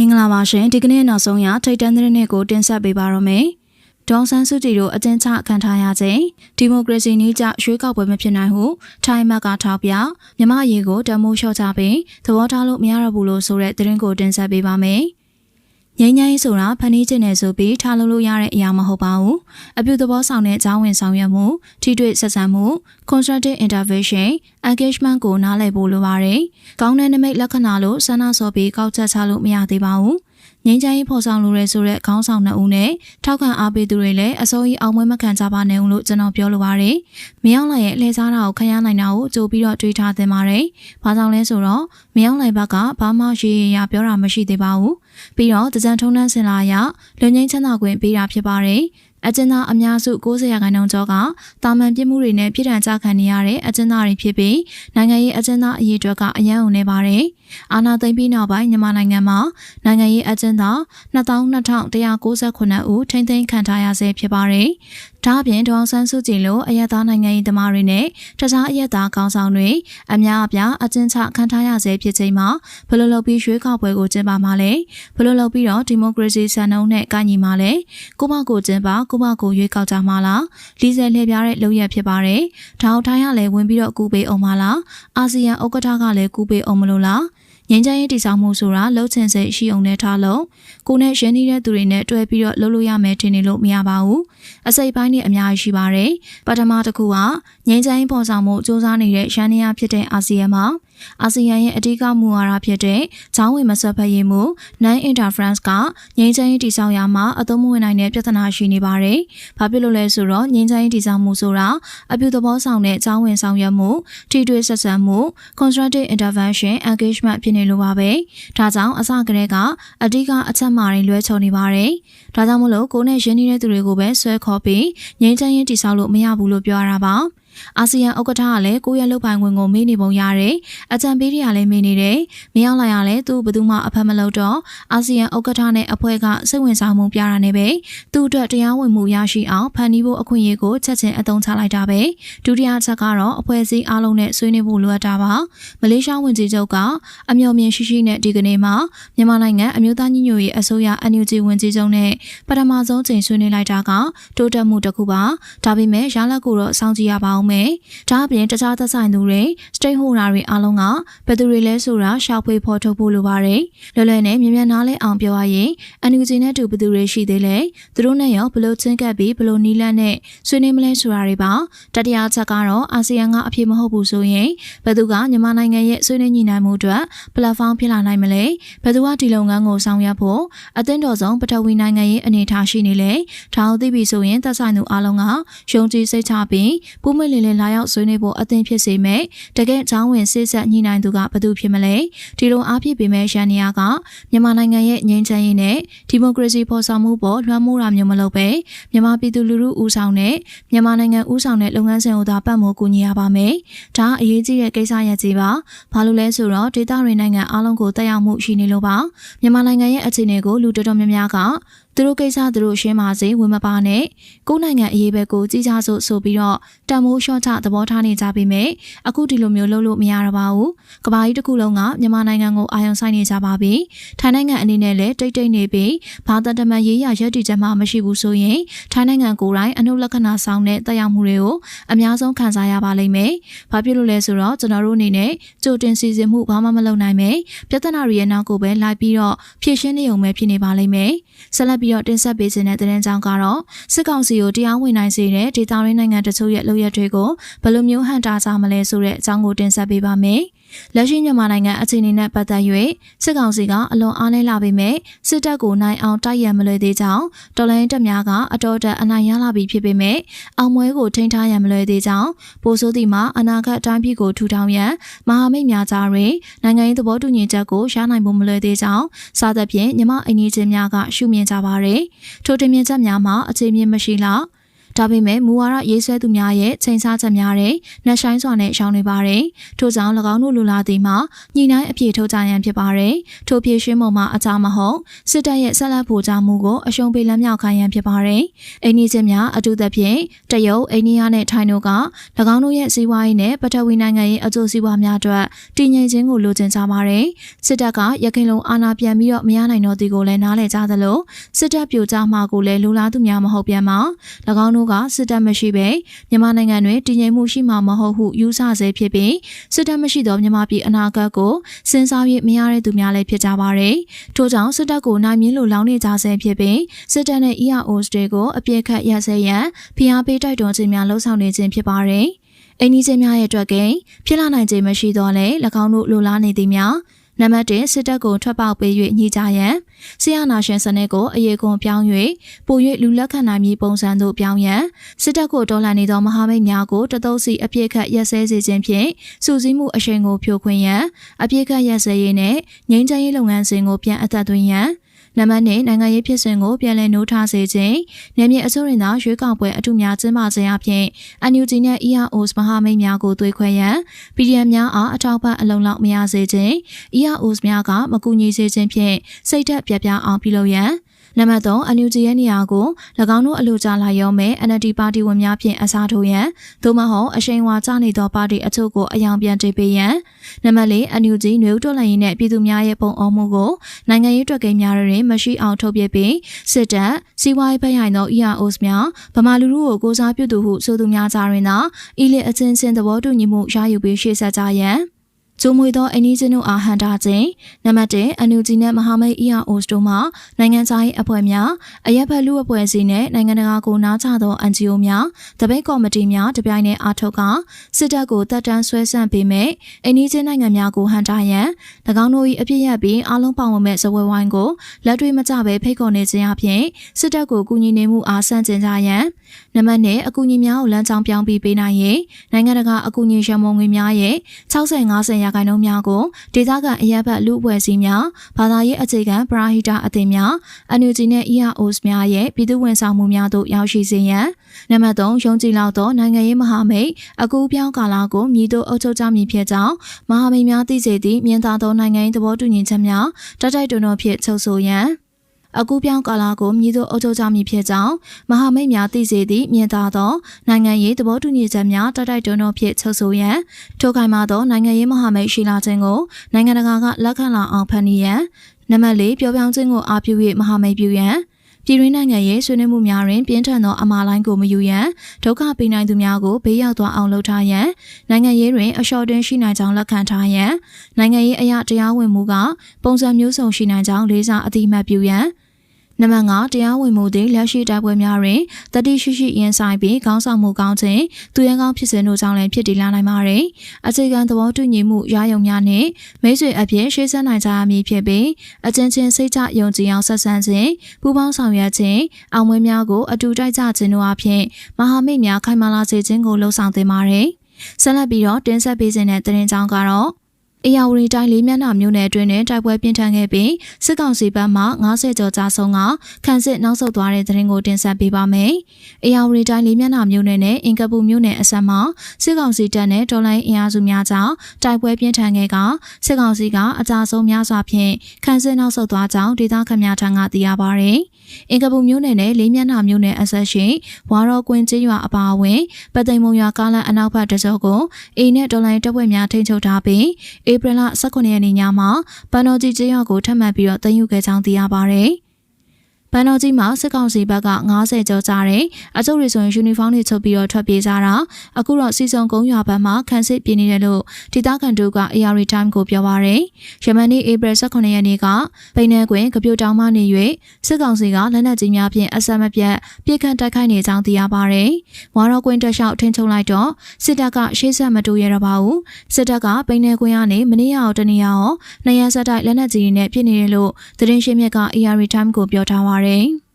မင်္ဂလာပါရှင်ဒီကနေ့နောက်ဆုံးရထိတ်တန်းသတင်းတွေကိုတင်ဆက်ပေးပါရမယ်ဒေါန်ဆန်းစုကြည်တို့အကျဉ်းချခံထားရခြင်းဒီမိုကရေစီနည်းကျရွေးကောက်ပွဲမဖြစ်နိုင်ဟုထိုင်းမက်ကထောက်ပြမြမရေကိုတမိုးလျှော့ချပြီးသဘောထားလို့မရတော့ဘူးလို့ဆိုတဲ့သတင်းကိုတင်ဆက်ပေးပါမယ် ငိမ့်ငိုင်းဆိုတာဖန်တီးခြင်းနဲ့ဆိုပြီးထားလို့လို့ရတဲ့အရာမဟုတ်ပါဘူးအပြုသဘောဆောင်တဲ့အကြောင်းဝင်ဆောင်ရွက်မှုထိတွေ့ဆက်ဆံမှု constructive intervention engagement ကိုနားလည်ဖို့လိုပါတယ်ကောင်းတဲ့နမိတ်လက္ခဏာလို့ဆန္ဒဆော်ပြီးကောက်ချက်ချလို့မရသေးပါဘူး ငင်းချိုင်းဖော်ဆောင်လိုရဲဆိုတဲ့ခေါင်းဆောင်နှစ်ဦးနဲ့ထောက်ခံအားပေးသူတွေလည်းအစိုးရအောင်မွေးမခံကြပါနဲ့ဦးလို့ကျွန်တော်ပြောလိုပါတယ်။မရောက်လိုက်ရဲ့လှည့်စားတာကိုခရမ်းနိုင်တာကိုကြိုပြီးတော့တွေးထားသင့်ပါတယ်။ဘာကြောင့်လဲဆိုတော့မရောက်လိုက်ဘက်ကဘာမှရေရရပြောတာမရှိသေးပါဘူး။ပြီးတော့တကြံထုံနှန်းစင်လာရလူငင်းချမ်းသာခွင့်ပေးတာဖြစ်ပါတယ်။ အကျဉ်းသားအများစု90ရာခိုင်နှုန်းကျော်ကတာမန်ပြစ်မှုတွေနဲ့ပြည်ထန်ကြခံနေရတဲ့အကျဉ်းသားတွေဖြစ်ပြီးနိုင်ငံရေးအကျဉ်းသားအရေးအတွက်ကအယံအုံနေပါတယ်။အာဏာသိမ်းပြီးနောက်ပိုင်းမြန်မာနိုင်ငံမှာနိုင်ငံရေးအကျဉ်းသား22,198ဦးထိန်းသိမ်းခံထားရဆဲဖြစ်ပါတယ်။ဒါ့အပြင်ဒေါအောင်ဆန်းစုကြည်လိုအယက်သားနိုင်ငံရေးသမားတွေနဲ့တခြားအယက်သားကောင်းဆောင်တွေအများအပြားအကျဉ်းချခံထားရဆဲဖြစ်ချိန်မှာဘယ်လိုလုပ်ပြီးရွေးကောက်ပွဲကိုကျင်းပမှာလဲဘယ်လိုလုပ်ပြီးတော့ဒီမိုကရေစီစံနှုန်းနဲ့ကိုညီမှာလဲကိုမကိုကျင်းပကိုမကိုရွေးကောက်ကြမှာလားလီဆယ်လှည့်ပြားတဲ့လုပ်ရဖြစ်ပါတယ်။ဒါအောင်ထိုင်းကလည်းဝင်ပြီးတော့ကူပေးအောင်မလားအာဆီယံဥက္ကဋ္ဌကလည်းကူပေးအောင်မလို့လားငင်းချမ်းရေးတည်ဆောက်မှုဆိုတာလှုပ်ချင်စိတ်ရှိအောင်နဲ့ထားလို့ကိုနဲ့ရင်းနှီးတဲ့သူတွေနဲ့တွဲပြီးတော့လှုပ်လို့ရမယ်ထင်နေလို့မရပါဘူးအစိပ်ပိုင်းတွေအများကြီးရှိပါတယ်ပထမတစ်ခုကငင်းချမ်းရေးပေါ်ဆောင်မှုစ조사နေတဲ့ရန်နီယာဖြစ်တဲ့အာဆီယံမှာ အာဆီယံရဲ့အဓိကမူဝါဒဖြစ်တဲ့ဂျောင်းဝင်မဆက်ဖက်ရေးမှု non interference ကငြိမ်းချမ်းရေးတည်ဆောက်ရာမှာအသုံးမဝင်နိုင်တဲ့ပြဿနာရှိနေပါတယ်။ဘာဖြစ်လို့လဲဆိုတော့ငြိမ်းချမ်းရေးတည်ဆောက်မှုဆိုတာအပြုသဘောဆောင်တဲ့ဂျောင်းဝင်ဆောင်ရွက်မှုထိတွေ့ဆက်ဆံမှု constructive intervention engagement ဖြစ်နေလို့ပါပဲ။ဒါကြောင့်အစကတည်းကအဓိကအချက်မှာတွေလွဲချော်နေပါတယ်။ဒါကြောင့်မလို့ကိုနဲ့ရင်းနှီးတဲ့သူတွေကိုပဲဆွဲခေါ်ပြီးငြိမ်းချမ်းရေးတည်ဆောက်လို့မရဘူးလို့ပြောရတာပါ။ အာဆီယံဥက္ကဋ္ဌကလည်းကိုယ့်ရဲ့လုပ်ပိုင်ခွင့်ကိုမေးနေပုံရတယ်။အကြံပေးတွေကလည်းမေးနေတယ်။မရောက်လာရလဲသူဘယ်သူမှအဖက်မလုပ်တော့အာဆီယံဥက္ကဋ္ဌနဲ့အဖွဲ့ကစိတ်ဝင်စားမှုပြတာနဲ့ပဲသူ့အတွက်တရားဝင်မှုရရှိအောင်ဖန်တီးဖို့အခွင့်အရေးကိုချက်ချင်းအသုံးချလိုက်တာပဲ။ဒုတိယချက်ကတော့အဖွဲ့အစည်းအားလုံးနဲ့ဆွေးနွေးဖို့လိုအပ်တာပါ။မလေးရှားဝန်ကြီးချုပ်ကအမျှော်မြင်ရှိရှိနဲ့ဒီကနေ့မှာမြန်မာနိုင်ငံအမျိုးသားညီညွတ်ရေးအစိုးရ NUG ဝန်ကြီးချုပ်နဲ့ပထမဆုံးချိန်ဆွေးနွေးလိုက်တာကတိုးတက်မှုတစ်ခုပါ။ဒါပေမဲ့ရလဒ်ကိုတော့စောင့်ကြည့်ရပါအောင်မယ်။ဒါအပြင်တခြားသက်ဆိုင်သူတွေ stakeholder တွေအားလုံးကဘယ်သူတွေလဲဆိုတာရှာဖွေဖော်ထုတ်ဖို့လိုပါတယ်။လွယ်လွယ်နဲ့မြန်မြန်နားလဲအောင်ပြောရရင် NUG နဲ့တူဘယ်သူတွေရှိသေးလဲ။သူတို့နဲ့ရောဘယ်လိုချင်းကပ်ပြီးဘယ်လိုနီးလန့်နဲ့ဆွေးနွေးမလဲဆိုတာတွေပါ။တတိယချက်ကတော့အာဆီယံကအပြည့်မဟုတ်ဘူးဆိုရင်ဘယ်သူကမြန်မာနိုင်ငံရဲ့ဆွေးနွေးညှိနှိုင်းမှုအတွက် platform ဖြစ်လာနိုင်မလဲ။ဘယ်သူကဒီလုပ်ငန်းကိုဆောင်ရွက်ဖို့အသင်းတော်ဆုံးပထဝီနိုင်ငံရဲ့အနေအထားရှိနေလဲ။ဒါအောင်သိပြီဆိုရင်သက်ဆိုင်သူအားလုံးကယုံကြည်စိတ်ချပြီးပုံမှန်လင်းလင်းလာရောက်ဆွေးနွေးဖို့အသင်ဖြစ်စေမယ်တကယ်ချောင်းဝင်စစ်ဆက်ညှိနှိုင်းသူကဘသူဖြစ်မလဲဒီလိုအားဖြင့်ပေမဲ့ရန်နီယာကမြန်မာနိုင်ငံရဲ့ငြိမ်းချမ်းရေးနဲ့ဒီမိုကရေစီဖော်ဆောင်မှုပေါ်လွှမ်းမိုးတာမျိုးမလုပ်ပဲမြန်မာပြည်သူလူထုဦးဆောင်တဲ့မြန်မာနိုင်ငံဦးဆောင်တဲ့လုပ်ငန်းစဉ်ကိုသာပတ်မိုးကူညီရပါမယ်ဒါအရေးကြီးတဲ့ကိစ္စရပ်ကြီးပါဘာလို့လဲဆိုတော့ဒေသရင်းနိုင်ငံအားလုံးကိုတက်ရောက်မှုရှိနေလို့ပါမြန်မာနိုင်ငံရဲ့အခြေအနေကိုလူတော်တော်များများက သူတို့ကိစ္စသူတို့ရှင်းပါစေဝင်မပါနဲ့ကိုယ်နိုင်ငံအရေးဘက်ကိုကြီးကြဆိုဆိုပြီးတော့တံမိုးလျှော့ချသဘောထားနေကြပေမဲ့အခုဒီလိုမျိုးလုပ်လို့မရတော့ပါဘူးကဘာကြီးတစ်ခုလုံးကမြန်မာနိုင်ငံကိုအာရုံစိုက်နေကြပါပြီထိုင်းနိုင်ငံအနေနဲ့လည်းတိတ်တိတ်နေပြီးဘာတတမန်ရေးရရက်တီချက်မှမရှိဘူးဆိုရင်ထိုင်းနိုင်ငံကိုယ်တိုင်အနုလက္ခဏာဆောင်တဲ့တက်ရောက်မှုတွေကိုအများဆုံးခံစားရပါလိမ့်မယ်ဘာဖြစ်လို့လဲဆိုတော့ကျွန်တော်တို့အနေနဲ့ကြိုတင်စီစဉ်မှုဘာမှမလုပ်နိုင်မယ်ပြဿနာတွေရဲ့နောက်ကိုပဲလိုက်ပြီးတော့ဖြည့်ရှင်းနေုံပဲဖြစ်နေပါလိမ့်မယ်ဆက်လက်ပြီးတော့တင်ဆက်ပေးခြင်းတဲ့သတင်းကြောင်းကတော့စစ်ကောင်စီကိုတရားဝင်နိုင်စေတဲ့ဒေသရင်းနိုင်ငံတချို့ရဲ့လုပ်ရက်တွေကိုဘယ်လိုမျိုးဟန်တာကြမလဲဆိုတဲ့အကြောင်းကိုတင်ဆက်ပေးပါမယ်။ လက်ရှိမြန်မာနိုင်ငံအခြေအနေနဲ့ပတ်သက်၍စစ်ကောင်စီကအလွန်အားနည်းလာပေမဲ့စစ်တပ်ကိုနိုင်အောင်တိုက်ရမလွယ်သေးကြောင်းတော်လိုင်းတပ်များကအတော်တက်အနိုင်ရလာပြီဖြစ်ပေမဲ့အောင်မွဲကိုထိန်းထားရမလွယ်သေးကြောင်းပိုဆိုးသည်မှာအနာဂတ်တိုင်းပြည်ကိုထူထောင်ရန်မဟာမိတ်များကြားတွင်နိုင်ငံရေးသဘောတူညီချက်ကိုရနိုင်ဖို့မလွယ်သေးကြောင်းစသဖြင့်မြမအိမ်ကြီးချင်းများကရှုမြင်ကြပါရယ်ထိုတင်မြင့်ချက်များမှာအခြေမြင့်မရှိလောက် ဒါပေမဲ့မူဝါဒရေးဆွဲသူများရဲ့ချိန်ဆချက်များတဲ့နှက်ဆိုင်စွာနဲ့ရှောင်နေပါတယ်။ထို့ကြောင့်၎င်းတို့လူလာသည်မှာညှိနှိုင်းအပြည့်ထုတ်ကြရန်ဖြစ်ပါတယ်။ထို့ဖြစ်ရှင်းပုံမှာအကြမဟုတ်စစ်တပ်ရဲ့ဆက်လက်ဖို့ကြမှုကိုအရှုံးပေးလက်မြောက်ခိုင်းရန်ဖြစ်ပါတယ်။အိန္ဒိချင်းများအထူးသဖြင့်တရုတ်အိန္ဒိယနဲ့ထိုင်းတို့က၎င်းတို့ရဲ့စီးပွားရေးနဲ့ပထဝီနိုင်ငံရဲ့အကျိုးစီးပွားများအတွက်တည်ငြိမ်ခြင်းကိုလိုချင်ကြပါတယ်။စစ်တပ်ကရခိုင်လုံအာဏာပြန်ပြီးတော့မရနိုင်တော့သည်ကိုလည်းနားလည်ကြသလိုစစ်တပ်ပြိုကျမှာကိုလည်းလူလားသူများမဟုတ်ပြန်မှာ၎င်းတို့ကစစ်တပ်မရှိဘဲမြန်မာနိုင်ငံတွင်တည်ငြိမ်မှုရှိမှာမဟုတ်ဟုယူဆဆဲဖြစ်ပြီးစစ်တပ်မရှိသောမြန်မာပြည်အနာဂတ်ကိုစဉ်းစား၍မရတဲ့သူများလည်းဖြစ်ကြပါတယ်။ထို့ကြောင့်စစ်တပ်ကိုနိုင်မြင့်လို့လောင်းနေကြဆဲဖြစ်ပြီးစစ်တပ်နဲ့ EROs တွေကိုအပြစ်ခတ်ရစဲရန်ဖိအားပေးတိုက်တွန်းခြင်းများလှုံ့ဆော်နေခြင်းဖြစ်ပါတယ်။အင်းကြီးချင်းများရဲ့အတွက်ကဖြစ်လာနိုင်ခြင်းမရှိတော့လဲ၎င်းတို့လိုလားနေသည်များ နံပါတ်1စစ်တပ်ကိုထွက်ပေါက်ပေး၍ညှိကြရန်ဆီယနာရှင်စနစ်ကိုအရေးကွန်ပြောင်း၍ပို၍လူလက်ခံနိုင်မည်ပုံစံသို့ပြောင်းရန်စစ်တပ်ကိုတော်လှန်နေသောမဟာမိတ်များကိုတသုတ်စီအပြစ်ခတ်ရက်စဲစေခြင်းဖြင့်စုစည်းမှုအရှိန်ကိုဖြိုခွင်းရန်အပြစ်ခတ်ရက်စဲရေးနှင့်ငြိမ်းချမ်းရေးလုပ်ငန်းစဉ်ကိုပြန်အသက်သွင်းရန် နံပါတ်1နိုင်ငံရေးဖြစ်စဉ်ကိုပြန်လည်နှိုးထားစေခြင်းနယ်မြေအစိုးရသာရွေးကောက်ပွဲအထူးများကျင်းပခြင်းအပြင် NUG နဲ့ EROs မဟာမိတ်များကိုသွေးခွဲရန် PDM များအားအထောက်ပံ့အလုံးလောက်မရစေခြင်း EROs များကမကူညီစေခြင်းဖြင့်စိတ်သက်ပြပြအောင်ပြုလုပ်ရန် နံပါတ်3အန်ယူဂျီရဲ့နေရာကို၎င်းတို့အလို့ကြလာရုံမဲ့ NLD ပါတီဝင်များဖြင့်အစားထိုးရန်သို့မဟုတ်အရှိန်ဝါကျနေသောပါတီအချို့ကိုအယောင်ပြန်တင်ပေးရန်နံပါတ်4အန်ယူဂျီနှွေဦးတော်လှန်ရေးနဲ့ပြည်သူများရဲ့ပုံအောမှုကိုနိုင်ငံရေးတွက်ကိန်းများတွင်မရှိအောင်ထုတ်ပြပြီးစစ်တပ်စီးပွားရေးဘက်ရိုင်သော EROs များဗမာလူထုကိုကိုစားပြုသူဟုဆိုသူများကြားတွင်သာအီလစ်အချင်းချင်းသဘောတူညီမှုရယူပြီးရှေ့ဆက်ကြရန် ကျိုးမွေသောအနီးချင်းတို့အားဟန်တာခြင်းနံပါတ်1အန်ယူဂျီနဲ့မဟာမိတ် EROs တို့မှနိုင်ငံခြားရေးအဖွဲ့များအရက်ဖက်လူအဖွဲ့အစည်းနဲ့နိုင်ငံတကာကိုနားချသော NGO များတပိတ်ကော်မတီများတပြိုင်တည်းအားထုတ်ကစစ်တပ်ကိုတပ်တန်းဆွဲဆန့်ပေးမဲ့အနီးချင်းနိုင်ငံများကိုဟန်တာရန်၎င်းတို့၏အပြစ်ရပြီးအားလုံးပါဝင်မဲ့ဇဝဲဝိုင်းကိုလက်တွေ့မကျဘဲဖိတ်ခေါ်နေခြင်းအပြင်စစ်တပ်ကိုကူညီနေမှုအားဆန့်ကျင်ကြရန်နံပါတ်2အကူအညီများကိုလမ်းကြောင်းပြောင်းပြီးပေးနိုင်ရင်နိုင်ငံတကာအကူအညီရမုံငွေများရဲ့60-50ရာခိုင်နှုန်းများကိုဒေသခံအရက်ဘတ်လူအဖွဲ့အစည်းများဘာသာရေးအခြေခံပရာဟိတအသင်းများ NUG နဲ့ EROs များရဲ့ပြည်သူ့ဝန်ဆောင်မှုများသို့ရောက်ရှိစေရန်နံပါတ်3ယုံကြည်လောက်သောနိုင်ငံရေးမဟာမိတ်အကူပြောင်းကာလကိုမြည်သို့အုပ်ချုပ်ကြမည်ဖြစ်ကြောင်းမဟာမိတ်များသိစေသည့်မြင်သာသောနိုင်ငံရေးသဘောတူညီချက်များတတိုက်တွန်းတော်ဖြင့်ချုပ်ဆိုရန် အကူပြောင်းကာလာကိုမြည်သို့အုပ်ချုပ်ကြမည်ဖြစ်ကြောင်းမဟာမိတ်များသိစေသည့်မြင်သာသောနိုင်ငံရေးသဘောတူညီချက်များတိုက်တိုက်တွန်းတွန်းဖြင့်ချုပ်ဆိုရန်ထိုခိုင်မာသောနိုင်ငံရေးမဟာမိတ်ရှိလာခြင်းကိုနိုင်ငံတကာကလက်ခံလာအောင်ဖန်တီးရန်နံပါတ်၄ပြောပြောင်းခြင်းကိုအားပြု၍မဟာမိတ်ပြုရန် ပြည်တွင်းနိုင်ငံရဲ့ဆွေးနွေးမှုများတွင်ပြင်းထန်သောအမှားလိုင်းကိုမယူရန်ဒုက္ခပေးနိုင်သူများကိုဘေးရောက်သွားအောင်လုပ်ထားရန်နိုင်ငံရေးတွင်အလျှော်တင်ရှိနိုင်ကြောင်းလက်ခံထားရန်နိုင်ငံရေးအရာတရားဝင်မှုကပုံစံမျိုးစုံရှိနိုင်ကြောင်းလေးစားအတိအမှတ်ပြုရန် နံပါတ်5တရားဝင်မှုသည်လက်ရှိတိုက်ပွဲများတွင်တတိရှိရှိရင်ဆိုင်ပြီးခေါင်းဆောင်မှုကောင်းခြင်းသူရဲကောင်းဖြစ်စဉ်တို့ကြောင့်လည်းဖြစ်တည်လာနိုင်ပါတယ်။အခြေခံသဘောတူညီမှုရယုံများနှင့်မိတ်ဆွေအဖြစ်ရှေ့ဆက်နိုင်ကြရမည်ဖြစ်ပြီးအချင်းချင်းစိတ်ချယုံကြည်အောင်ဆက်ဆံခြင်းပူးပေါင်းဆောင်ရွက်ခြင်းအောင်ပွဲများကိုအတူတိုက်ကြခြင်းတို့အပြင်မဟာမိတ်များခိုင်မာလာစေခြင်းကိုလှုံ့ဆော်သင့်ပါတယ်။ဆက်လက်ပြီးတော့တင်ဆက်ပေးခြင်းတဲ့တင်ကြောင်းကတော့ အေယာဝတီတိုင်းလေးမျက်နှာမြို့နယ်အတွင်းတွင်တိုက်ပွဲပြင်းထန်ခဲ့ပြီးစစ်ကောင်စီဘက်မှ90ကျော်ကြာဆုံးကခန့်စစ်နောက်ဆုတ်သွားတဲ့တဲ့ရင်ကိုတင်ဆက်ပေးပါမယ်။အေယာဝတီတိုင်းလေးမျက်နှာမြို့နယ်နဲ့အင်ကပူမြို့နယ်အစပ်မှာစစ်ကောင်စီတပ်နဲ့တော်လိုင်းအင်အားစုများကြောင့်တိုက်ပွဲပြင်းထန်ခဲ့ကစစ်ကောင်စီကအကြဆုံးများစွာဖြင့်ခန့်စစ်နောက်ဆုတ်သွားကြောင်းဒေသခံများထံကသိရပါဗျ။အင်ကပူမြို့နယ်နဲ့လေးမျက်နှာမြို့နယ်အစပ်ရှိဝါရောကွင်းကျေးရွာအပါအဝင်ပသိမ်မုံရွာကားလန်အနောက်ဘက်တစုံကိုအေနဲ့တော်လိုင်းတပ်ဖွဲ့များထိန်းချုပ်ထားပြီးဧပြီလ18ရက်နေ့ညမှာပန်တော်ကြီးကျေးရွာကိုထပ်မံပြီးတော့တင်ယူခဲ့ကြောင်းသိရပါဗျ။ ပန်းတော်ကြီးမှာစစ်ကောင်စီဘက်က90ကျော်ကြတယ်အကျုပ်တွေဆိုရင်ယူနီဖောင်းတွေချုပ်ပြီးတော့ထွက်ပြေးကြတာအခုတော့စီစုံကုန်းရွာဘက်မှာခန်းစစ်ပြင်းနေတယ်လို့ဒေသခံတို့က AR Time ကိုပြောပါရယ်ယမန်နေ့ဧပြီ18ရက်နေ့ကပိန်းနယ်ကွင်ကပြိုတောင်မှနေ၍စစ်ကောင်စီကလက်နက်ကြီးများဖြင့်အဆက်မပြတ်ပြစ်ခတ်တိုက်ခိုက်နေကြောင်းသိရပါရယ်ဝါရောကွင်းတက်လျှောက်ထင်းချုံလိုက်တော့စစ်တပ်ကရှေ့ဆက်မတိုးရတော့ပါဘူးစစ်တပ်ကပိန်းနယ်ကွင်းကနေမနေ့ရောက်တနေ့ရောက်နှစ်ရက်ဆက်တိုက်လက်နက်ကြီးတွေနဲ့ပြစ်နေတယ်လို့သတင်းရှင်းမြက်က AR Time ကိုပြောထားပါပါတယ်။